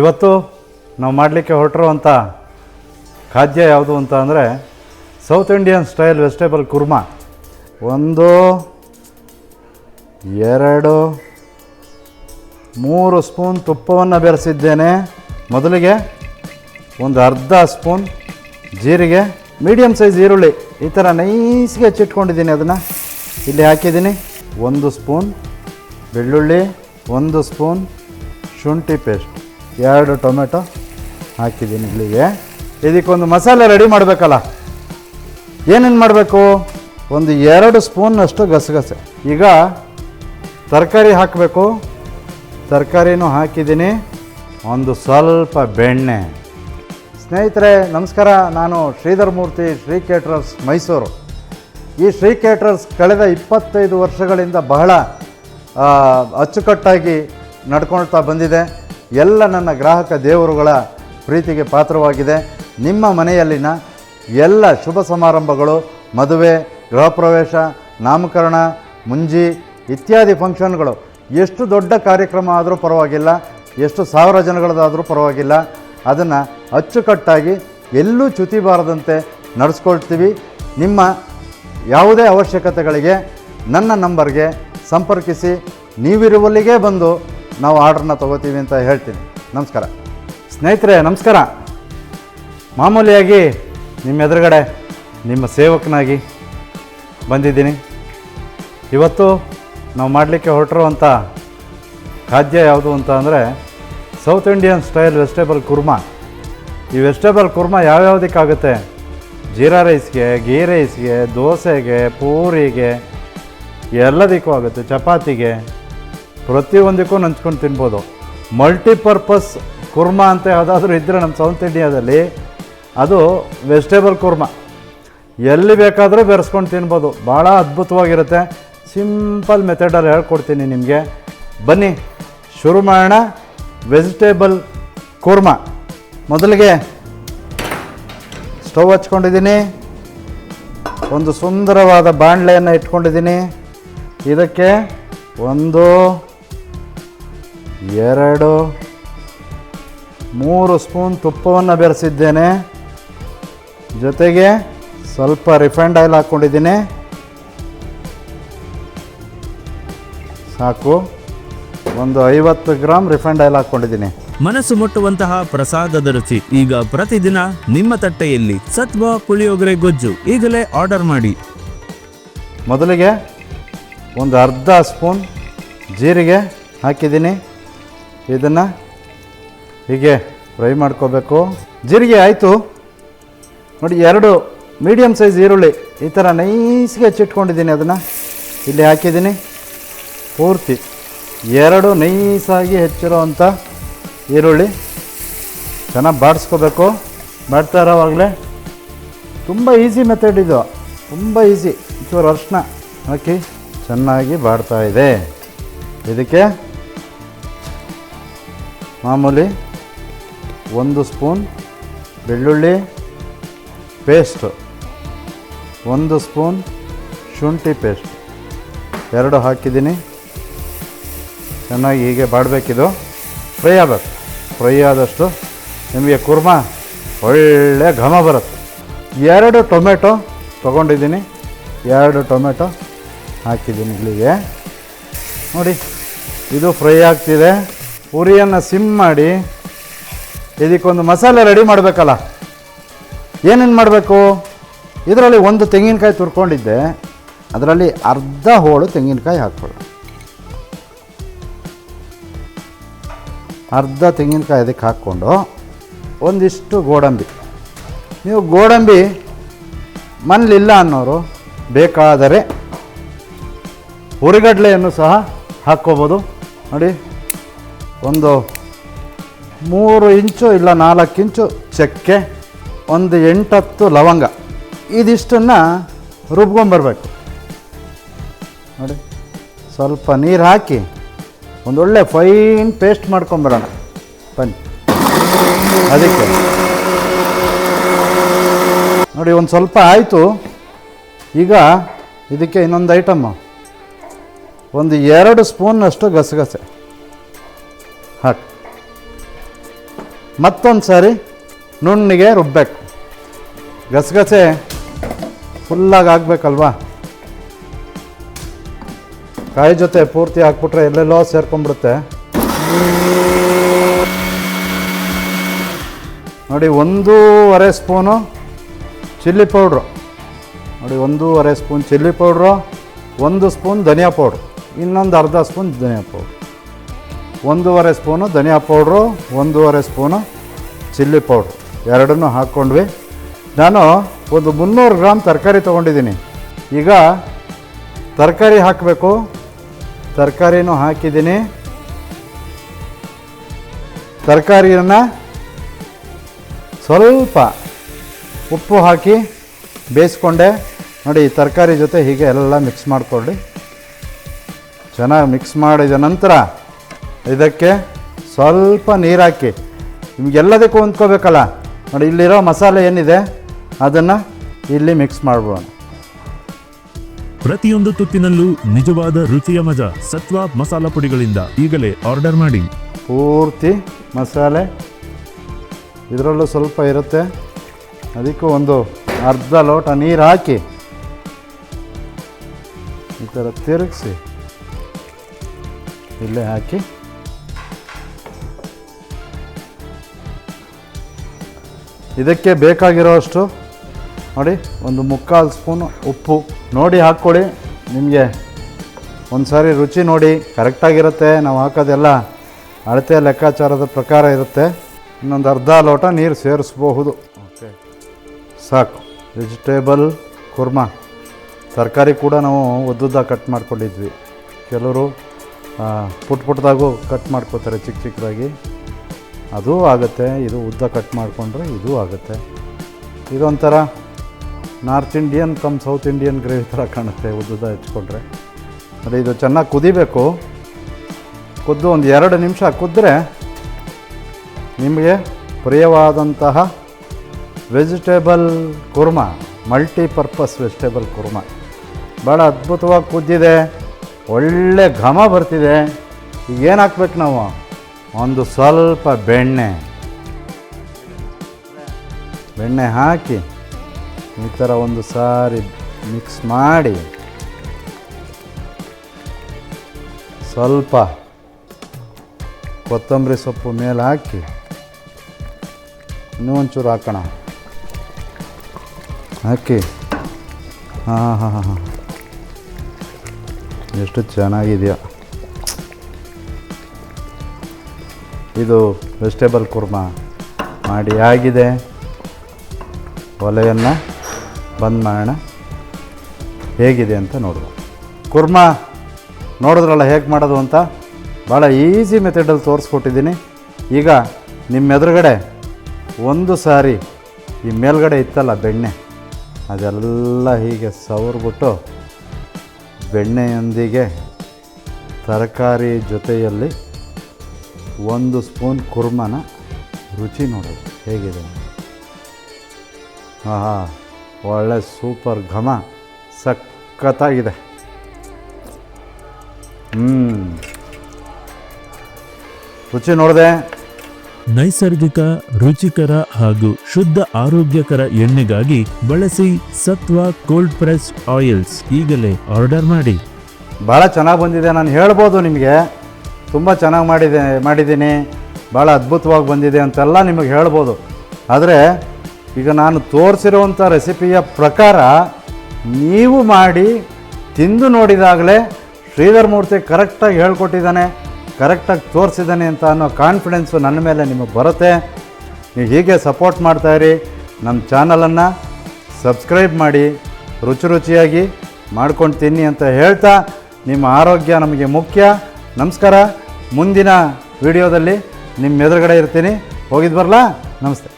ಇವತ್ತು ನಾವು ಮಾಡಲಿಕ್ಕೆ ಹೊರಟಿರುವಂಥ ಖಾದ್ಯ ಯಾವುದು ಅಂತ ಅಂದರೆ south Indian style vegetable kurma ಒಂದು, ಎರಡು, ಮೂರು ಸ್ಪೂನ್ ತುಪ್ಪವನ್ನು ಬೆರೆಸಿದ್ದೇನೆ. ಮೊದಲಿಗೆ ಒಂದು ಅರ್ಧ ಸ್ಪೂನ್ ಜೀರಿಗೆ ಮೀಡಿಯಮ್ ಸೈಜ್ ಈರುಳ್ಳಿ, ಈ ಥರ ನೈಸ್ಗೆ ಹೆಚ್ಚಿಟ್ಕೊಂಡಿದ್ದೀನಿ ಅದನ್ನು. ಇಲ್ಲಿ ಹಾಕಿದ್ದೀನಿ. ಒಂದು ಸ್ಪೂನ್ ಬೆಳ್ಳುಳ್ಳಿ, ಒಂದು ಸ್ಪೂನ್ ಶುಂಠಿ ಪೇಸ್ಟ್ ಎರಡು ಟೊಮೆಟೊ ಹಾಕಿದ್ದೀನಿ ಇಲ್ಲಿಗೆ ಇದಕ್ಕೊಂದು ಮಸಾಲೆ ರೆಡಿ ಮಾಡಬೇಕಲ್ಲ. ಏನೇನು ಮಾಡಬೇಕು? ಒಂದು ಎರಡು ಸ್ಪೂನ್ನಷ್ಟು ಗಸಗಸೆ. ಈಗ ತರಕಾರಿ ಹಾಕಬೇಕು. ತರಕಾರಿನೂ ಹಾಕಿದ್ದೀನಿ. ಒಂದು ಸ್ವಲ್ಪ ಬೆಣ್ಣೆ. ಸ್ನೇಹಿತರೆ, ನಮಸ್ಕಾರ. ನಾನು ಶ್ರೀಧರ್ ಮೂರ್ತಿ, ಶ್ರೀ ಕೇಟ್ರರ್ಸ್ ಮೈಸೂರು. ಈ ಶ್ರೀ ಕೇಟ್ರರ್ಸ್ ಕಳೆದ ಇಪ್ಪತ್ತೈದು ವರ್ಷಗಳಿಂದ ಬಹಳ ಅಚ್ಚುಕಟ್ಟಾಗಿ ನಡ್ಕೊಳ್ತಾ ಬಂದಿದೆ. ಎಲ್ಲ ನನ್ನ ಗ್ರಾಹಕ ದೇವರುಗಳ ಪ್ರೀತಿಗೆ ಪಾತ್ರವಾಗಿದೆ. ನಿಮ್ಮ ಮನೆಯಲ್ಲಿನ ಎಲ್ಲ ಶುಭ ಸಮಾರಂಭಗಳು, ಮದುವೆ ಗೃಹ ಪ್ರವೇಶ ನಾಮಕರಣ, ಮುಂಜಿ ಇತ್ಯಾದಿ ಫಂಕ್ಷನ್ಗಳು. ಎಷ್ಟು ದೊಡ್ಡ ಕಾರ್ಯಕ್ರಮ ಆದರೂ ಪರವಾಗಿಲ್ಲ, ಎಷ್ಟು ಸಾವಿರ ಜನಗಳದಾದರೂ ಪರವಾಗಿಲ್ಲ. ಅದನ್ನು ಅಚ್ಚುಕಟ್ಟಾಗಿ ಎಲ್ಲೂ ಚ್ಯುತಿ ಬಾರದಂತೆ ನಡೆಸ್ಕೊಳ್ತೀವಿ. ನಿಮ್ಮ ಯಾವುದೇ ಅವಶ್ಯಕತೆಗಳಿಗೆ ನನ್ನ ನಂಬರ್ಗೆ ಸಂಪರ್ಕಿಸಿ, ನೀವಿರುವಲ್ಲಿಗೇ ಬಂದು ನಾವು ಆರ್ಡ್ರನ್ನ ತೊಗೋತೀವಿ ಅಂತ ಹೇಳ್ತೀನಿ. ನಮಸ್ಕಾರ. ಸ್ನೇಹಿತರೆ, ನಮಸ್ಕಾರ. ಮಾಮೂಲಿಯಾಗಿ ನಿಮ್ಮ ಎದುರುಗಡೆ ನಿಮ್ಮ ಸೇವಕನಾಗಿ ಬಂದಿದ್ದೀನಿ. ಇವತ್ತು ನಾವು ಮಾಡಲಿಕ್ಕೆ ಹೊರಟಿರುವಂಥ ಖಾದ್ಯ ಯಾವುದು ಅಂತ ಅಂದರೆ south Indian style vegetable kurma ಈ ವೆಜಿಟೇಬಲ್ ಕುರ್ಮಾ ಯಾವ್ಯಾವುದಕ್ಕಾಗುತ್ತೆ? ಜೀರಾ ರೈಸ್ಗೆ ಗೀ ರೈಸ್ಗೆ, ದೋಸೆಗೆ, ಪೂರಿಗೆ ಎಲ್ಲದಕ್ಕೂ ಆಗುತ್ತೆ. ಚಪಾತಿಗೆ ಪ್ರತಿಯೊಂದಕ್ಕೂ ನಂಚ್ಕೊಂಡು ತಿನ್ಬೋದು. ಮಲ್ಟಿಪರ್ಪಸ್ ಕುರ್ಮಾ ಅಂತ ಯಾವುದಾದ್ರೂ ಇದ್ದರೆ ನಮ್ಮ ಸೌತ್ ಇಂಡಿಯಾದಲ್ಲಿ ಅದು ವೆಜಿಟೇಬಲ್ ಕುರ್ಮಾ. ಎಲ್ಲಿ ಬೇಕಾದರೂ ಬೆರೆಸ್ಕೊಂಡು ತಿನ್ಬೋದು. ಭಾಳ ಅದ್ಭುತವಾಗಿರುತ್ತೆ. ಸಿಂಪಲ್ ಮೆಥಡಲ್ಲಿ ಹೇಳ್ಕೊಡ್ತೀನಿ ನಿಮಗೆ. ಬನ್ನಿ, ಶುರು ಮಾಡೋಣ. ವೆಜಿಟೇಬಲ್ ಕುರ್ಮಾ. ಮೊದಲಿಗೆ ಸ್ಟವ್ ಹಚ್ಕೊಂಡಿದ್ದೀನಿ. ಒಂದು ಸುಂದರವಾದ ಬಾಣಲೆಯನ್ನು ಇಟ್ಕೊಂಡಿದ್ದೀನಿ. ಇದಕ್ಕೆ ಒಂದು ಎರಡು ಮೂರು ಸ್ಪೂನ್ ತುಪ್ಪವನ್ನು ಬೆರೆಸಿದ್ದೇನೆ. ಜೊತೆಗೆ ಸ್ವಲ್ಪ ರಿಫೈಂಡ್ ಆಯಿಲ್ ಹಾಕ್ಕೊಂಡಿದ್ದೀನಿ. ಸಾಕು. ಒಂದು ಐವತ್ತು ಗ್ರಾಮ್ ರಿಫೈಂಡ್ ಆಯಿಲ್ ಹಾಕ್ಕೊಂಡಿದ್ದೀನಿ. ಮನಸ್ಸು ಮುಟ್ಟುವಂತಹ ಪ್ರಸಾದದ ರುಚಿ ಈಗ ಪ್ರತಿದಿನ ನಿಮ್ಮ ತಟ್ಟೆಯಲ್ಲಿ ಸತ್ವ ಪುಳಿಯೋಗರೆ ಗೊಜ್ಜು ಈಗಲೇ ಆರ್ಡರ್ ಮಾಡಿ. ಮೊದಲಿಗೆ ಒಂದು ಅರ್ಧ ಸ್ಪೂನ್ ಜೀರಿಗೆ ಹಾಕಿದ್ದೀನಿ. ಇದನ್ನು ಹೀಗೆ ಫ್ರೈ ಮಾಡ್ಕೋಬೇಕು. ಜೀರಿಗೆ ಆಯಿತು. ನೋಡಿ, ಎರಡು ಮೀಡಿಯಮ್ ಸೈಜ್ ಈರುಳ್ಳಿ ಈ ಥರ ನೈಸ್ಗೆ ಹೆಚ್ಚಿಟ್ಕೊಂಡಿದ್ದೀನಿ ಅದನ್ನು. ಇಲ್ಲಿ ಹಾಕಿದ್ದೀನಿ. ಪೂರ್ತಿ ಎರಡು ನೈಸಾಗಿ ಹೆಚ್ಚಿರೋ ಅಂಥ ಈರುಳ್ಳಿ. ಚೆನ್ನಾಗಿ ಬಾಡಿಸ್ಕೋಬೇಕು. ಬಾಡ್ತಾ ಇರೋವಾಗಲೇ ತುಂಬ ಈಸಿ ಮೆಥಡ್ ಇದು. ತುಂಬ ಈಸಿ ಒಂಚೂರು ಅರ್ಶಿನ ಹಾಕಿ ಚೆನ್ನಾಗಿ ಬಾಡ್ತಾ ಇದೆ. ಇದಕ್ಕೆ ಮಾಮೂಲಿ ಒಂದು ಸ್ಪೂನ್ ಬೆಳ್ಳುಳ್ಳಿ ಪೇಸ್ಟು, ಒಂದು ಸ್ಪೂನ್ ಶುಂಠಿ ಪೇಸ್ಟ್. ಎರಡು ಹಾಕಿದ್ದೀನಿ. ಚೆನ್ನಾಗಿ ಹೀಗೆ ಬಾಡಬೇಕಿದು. ಫ್ರೈ ಆಗಬೇಕು. ಫ್ರೈ ಆದಷ್ಟು ನಿಮಗೆ ಕುರ್ಮ ಒಳ್ಳೆ ಘಮ ಬರುತ್ತೆ. ಎರಡು ಟೊಮೆಟೊ ತೊಗೊಂಡಿದ್ದೀನಿ. ಎರಡು ಟೊಮೆಟೊ ಹಾಕಿದ್ದೀನಿ ಇಲ್ಲಿಗೆ. ನೋಡಿ, ಇದು ಫ್ರೈ ಆಗ್ತಿದೆ. ಉರಿಯನ್ನು ಸಿಮ್ ಮಾಡಿ ಇದಕ್ಕೊಂದು ಮಸಾಲೆ ರೆಡಿ ಮಾಡಬೇಕಲ್ಲ. ಏನೇನು ಮಾಡಬೇಕು? ಇದರಲ್ಲಿ ಒಂದು ತೆಂಗಿನಕಾಯಿ ತುರ್ಕೊಂಡಿದ್ದೆ. ಅದರಲ್ಲಿ ಅರ್ಧ ಹೋಳು ತೆಂಗಿನಕಾಯಿ ಹಾಕ್ಕೊಳ್ಳಿ ಅರ್ಧ ತೆಂಗಿನಕಾಯಿ ಅದಕ್ಕೆ ಹಾಕ್ಕೊಂಡು ಒಂದಿಷ್ಟು ಗೋಡಂಬಿ. ನೀವು ಗೋಡಂಬಿ ಮನೇಲಿಲ್ಲ ಅನ್ನೋರು ಬೇಕಾದರೆ ಹುರಿಗಡಲೆಯನ್ನು ಸಹ ಹಾಕ್ಕೋಬೋದು. ನೋಡಿ. ಒಂದು ಮೂರು ಇಂಚು ಇಲ್ಲ ನಾಲ್ಕು ಇಂಚು ಚಕ್ಕೆ, ಒಂದು ಎಂಟತ್ತು ಲವಂಗ. ಇದಿಷ್ಟನ್ನು ರುಬ್ಕೊಂಬರ್ಬೇಕು ನೋಡಿ, ಸ್ವಲ್ಪ ನೀರು ಹಾಕಿ ಒಂದೊಳ್ಳೆ ಫೈನ್ ಪೇಸ್ಟ್ ಮಾಡ್ಕೊಂಬರೋಣ ಬನ್ನಿ. ಅದಕ್ಕೆ. ನೋಡಿ, ಒಂದು ಸ್ವಲ್ಪ ಆಯಿತು. ಈಗ ಇದಕ್ಕೆ ಇನ್ನೊಂದು ಐಟಮ್ಮು ಒಂದು ಎರಡು ಸ್ಪೂನ್ನಷ್ಟು ಗಸಗಸೆ. ಹಾಕಿ ಮತ್ತೊಂದು ಸಾರಿ ನುಣ್ಣಿಗೆ ರುಬ್ಬಬೇಕು ಗಸಗಸೆ ಫುಲ್ಲಾಗಿ ಆಗಬೇಕಲ್ವಾ? ಕಾಯಿ ಜೊತೆ ಪೂರ್ತಿ ಹಾಕ್ಬಿಟ್ರೆ ಎಲ್ಲೆಲ್ಲೋ ಸೇರ್ಕೊಂಡ್ಬಿಡುತ್ತೆ. ನೋಡಿ, ಒಂದೂವರೆ ಸ್ಪೂನು ಚಿಲ್ಲಿ ಪೌಡ್ರು. ನೋಡಿ, ಒಂದೂವರೆ ಸ್ಪೂನ್ ಚಿಲ್ಲಿ ಪೌಡ್ರು, ಒಂದು ಸ್ಪೂನ್ ಧನಿಯಾ ಪೌಡ್ರು, ಇನ್ನೊಂದು ಅರ್ಧ ಸ್ಪೂನ್ ಧನಿಯಾ ಪೌಡ್ರು. ಒಂದೂವರೆ ಸ್ಪೂನು ಧನಿಯಾ ಪೌಡ್ರು, ಒಂದೂವರೆ ಸ್ಪೂನು ಚಿಲ್ಲಿ ಪೌಡ್ರು. ಎರಡನ್ನೂ ಹಾಕ್ಕೊಂಡ್ವಿ. ನಾನು ಒಂದು ಮುನ್ನೂರು ಗ್ರಾಮ್ ತರಕಾರಿ ತೊಗೊಂಡಿದ್ದೀನಿ. ಈಗ ತರಕಾರಿ ಹಾಕಬೇಕು. ತರಕಾರಿನೂ ಹಾಕಿದ್ದೀನಿ. ತರಕಾರಿಯನ್ನು ಸ್ವಲ್ಪ ಉಪ್ಪು ಹಾಕಿ ಬೇಯಿಸ್ಕೊಂಡೆ. ನೋಡಿ ತರಕಾರಿ ಜೊತೆ ಹೀಗೆ ಎಲ್ಲ ಮಿಕ್ಸ್ ಮಾಡಿಕೊಳ್ಳಿ. ಚೆನ್ನಾಗಿ ಮಿಕ್ಸ್ ಮಾಡಿದ ನಂತರ ಇದಕ್ಕೆ ಸ್ವಲ್ಪ ನೀರು ಹಾಕಿ ನಿಮಗೆಲ್ಲದಕ್ಕೂ ಹೊಂದ್ಕೋಬೇಕಲ್ಲ. ನೋಡಿ ಇಲ್ಲಿರೋ ಮಸಾಲೆ ಏನಿದೆ ಅದನ್ನು ಇಲ್ಲಿ ಮಿಕ್ಸ್ ಮಾಡ್ಬೋಣ ಪ್ರತಿಯೊಂದು ತುತ್ತಿನಲ್ಲೂ ನಿಜವಾದ ರುಚಿಯ ಮಜಾ ಸತ್ವ ಮಸಾಲ ಪುಡಿಗಳಿಂದ ಈಗಲೇ ಆರ್ಡರ್ ಮಾಡಿ. ಪೂರ್ತಿ ಮಸಾಲೆ ಇದರಲ್ಲೂ ಸ್ವಲ್ಪ ಇರುತ್ತೆ. ಅದಕ್ಕೂ ಒಂದು ಅರ್ಧ ಲೋಟ ನೀರು ಹಾಕಿ ಈ ಥರ ತಿರುಗಿಸಿ. ಇಲ್ಲೇ ಹಾಕಿ. ಇದಕ್ಕೆ ಬೇಕಾಗಿರೋಷ್ಟು ನೋಡಿ ಒಂದು ಮುಕ್ಕಾಲು ಸ್ಪೂನು ಉಪ್ಪು ನೋಡಿ ಹಾಕ್ಕೊಳ್ಳಿ ನಿಮಗೆ ಒಂದು ಸಾರಿ ರುಚಿ ನೋಡಿ ಕರೆಕ್ಟಾಗಿರುತ್ತೆ ನಾವು ಹಾಕೋದೆಲ್ಲ ಅಳತೆ ಲೆಕ್ಕಾಚಾರದ ಪ್ರಕಾರ ಇರುತ್ತೆ. ಇನ್ನೊಂದು ಅರ್ಧ ಲೋಟ ನೀರು ಸೇರಿಸ್ಬಹುದು. ಓಕೆ. ಸಾಕು. ವೆಜಿಟೇಬಲ್ ಕುರ್ಮಾ ತರಕಾರಿ ಕೂಡ ನಾವು ಉದ್ದುದ್ದ ಕಟ್ ಮಾಡ್ಕೊಂಡಿದ್ವಿ. ಕೆಲವರು ಪುಟ್ ಪುಟ್ಟದಾಗೂ ಕಟ್ ಮಾಡ್ಕೋತಾರೆ ಚಿಕ್ಕ ಚಿಕ್ಕದಾಗಿ. ಅದೂ ಆಗುತ್ತೆ, ಇದು ಉದ್ದ ಕಟ್ ಮಾಡಿಕೊಂಡ್ರೆ ಇದೂ ಆಗುತ್ತೆ. ಇದೊಂಥರ north Indian cum south Indian gravy ಥರ ಕಾಣುತ್ತೆ, ಉದ್ದದ ಹೆಚ್ಕೊಂಡ್ರೆ. ಅದೇ ಇದು ಚೆನ್ನಾಗಿ ಕುದಿಬೇಕು. ಕುದ್ದು ಒಂದು ಎರಡು ನಿಮಿಷ ಕುದ್ದರೆ ನಿಮಗೆ ಪ್ರಿಯವಾದಂತಹ vegetable kurma multipurpose vegetable kurma. ಭಾಳ ಅದ್ಭುತವಾಗಿ ಕುದ್ದಿದೆ, ಒಳ್ಳೆ ಘಮ ಬರ್ತಿದೆ. ಈಗ ಏನು ಹಾಕ್ಬೇಕು ನಾವು? ಒಂದು ಸ್ವಲ್ಪ ಬೆಣ್ಣೆ. ಬೆಣ್ಣೆ ಹಾಕಿ ಈ ಥರ ಒಂದು ಸಾರಿ ಮಿಕ್ಸ್ ಮಾಡಿ. ಸ್ವಲ್ಪ ಕೊತ್ತಂಬರಿ ಸೊಪ್ಪು ಮೇಲೆ ಹಾಕಿ ಇನ್ನೂ ಒಂಚೂರು ಹಾಕೋಣ. ಹಾಕಿ. ಹಾಂ ಹಾಂ ಹಾಂ ಹಾಂ. ಎಷ್ಟು ಚೆನ್ನಾಗಿದೆಯಾ. ಇದು ವೆಜಿಟೇಬಲ್ ಕುರ್ಮಾ ಮಾಡಿ ಆಗಿದೆ. ಒಲೆಯನ್ನು ಬಂದ್ ಮಾಡೋಣ. ಹೇಗಿದೆ ಅಂತ ನೋಡುವ. ಕುರ್ಮಾ ನೋಡಿದ್ರಲ್ಲ ಹೇಗೆ ಮಾಡೋದು ಅಂತ? ಭಾಳ ಈಸಿ ಮೆಥಡಲ್ಲಿ ತೋರಿಸ್ಕೊಟ್ಟಿದ್ದೀನಿ. ಈಗ ನಿಮ್ಮ ಎದುರುಗಡೆ ಒಂದು ಸಾರಿ ಈ ಮೇಲ್ಗಡೆ ಇತ್ತಲ್ಲ ಬೆಣ್ಣೆ, ಅದೆಲ್ಲ ಹೀಗೆ ಸವರ್ಬಿಟ್ಟು ಬೆಣ್ಣೆಯೊಂದಿಗೆ ತರಕಾರಿ ಜೊತೆಯಲ್ಲಿ ಒಂದು ಸ್ಪೂನ್ ಕುರ್ಮನ ರುಚಿ ನೋಡೋದು ಹೇಗಿದೆ? ಹಾಂ ಹಾಂ ಒಳ್ಳೆ ಸೂಪರ್ ಘಮ ಸಖತ್ತಾಗಿದೆ. ಹ್ಞೂ ರುಚಿ ನೋಡಿದೆ? ನೈಸರ್ಗಿಕ ರುಚಿಕರ ಹಾಗೂ ಶುದ್ಧ ಆರೋಗ್ಯಕರ ಎಣ್ಣೆಗಾಗಿ ಬಳಸಿ ಸತ್ವ ಕೋಲ್ಡ್ ಪ್ರೆಸ್ ಆಯಿಲ್ಸ್ ಈಗಲೇ ಆರ್ಡರ್ ಮಾಡಿ. ಭಾಳ ಚೆನ್ನಾಗಿ ಬಂದಿದೆ ನಾನು ಹೇಳ್ಬೋದು ನಿಮಗೆ. ತುಂಬ ಚೆನ್ನಾಗಿ ಮಾಡಿದೆ, ಮಾಡಿದ್ದೀನಿ ಭಾಳ ಅದ್ಭುತವಾಗಿ ಬಂದಿದೆ ಅಂತೆಲ್ಲ ನಿಮಗೆ ಹೇಳ್ಬೋದು. ಆದರೆ ಈಗ ನಾನು ತೋರಿಸಿರುವಂಥ ರೆಸಿಪಿಯ ಪ್ರಕಾರ ನೀವು ಮಾಡಿ ತಿಂದು ನೋಡಿದಾಗಲೇ ಶ್ರೀಧರ್ ಮೂರ್ತಿ ಕರೆಕ್ಟಾಗಿ ಹೇಳ್ಕೊಟ್ಟಿದ್ದಾನೆ, ಕರೆಕ್ಟಾಗಿ ತೋರಿಸಿದ್ದಾನೆ ಅಂತ ಅನ್ನೋ ಕಾನ್ಫಿಡೆನ್ಸು ನನ್ನ ಮೇಲೆ ನಿಮಗೆ ಬರುತ್ತೆ. ನೀವು ಹೀಗೆ ಸಪೋರ್ಟ್ ಮಾಡ್ತಾಯಿರಿ ನಮ್ಮ ಚಾನಲನ್ನು ಸಬ್ಸ್ಕ್ರೈಬ್ ಮಾಡಿ, ರುಚಿ ರುಚಿಯಾಗಿ ಮಾಡ್ಕೊಂಡು ತಿನ್ನಿ ಅಂತ ಹೇಳ್ತಾ ನಿಮ್ಮ ಆರೋಗ್ಯ ನಮಗೆ ಮುಖ್ಯ. ನಮಸ್ಕಾರ. ಮುಂದಿನ ವಿಡಿಯೋದಲ್ಲಿ ನಿಮ್ಮ ಎದುರುಗಡೆ ಇರ್ತೀನಿ. ಹೋಗಿದ್ದು ಬರಲಾ? ನಮಸ್ತೆ.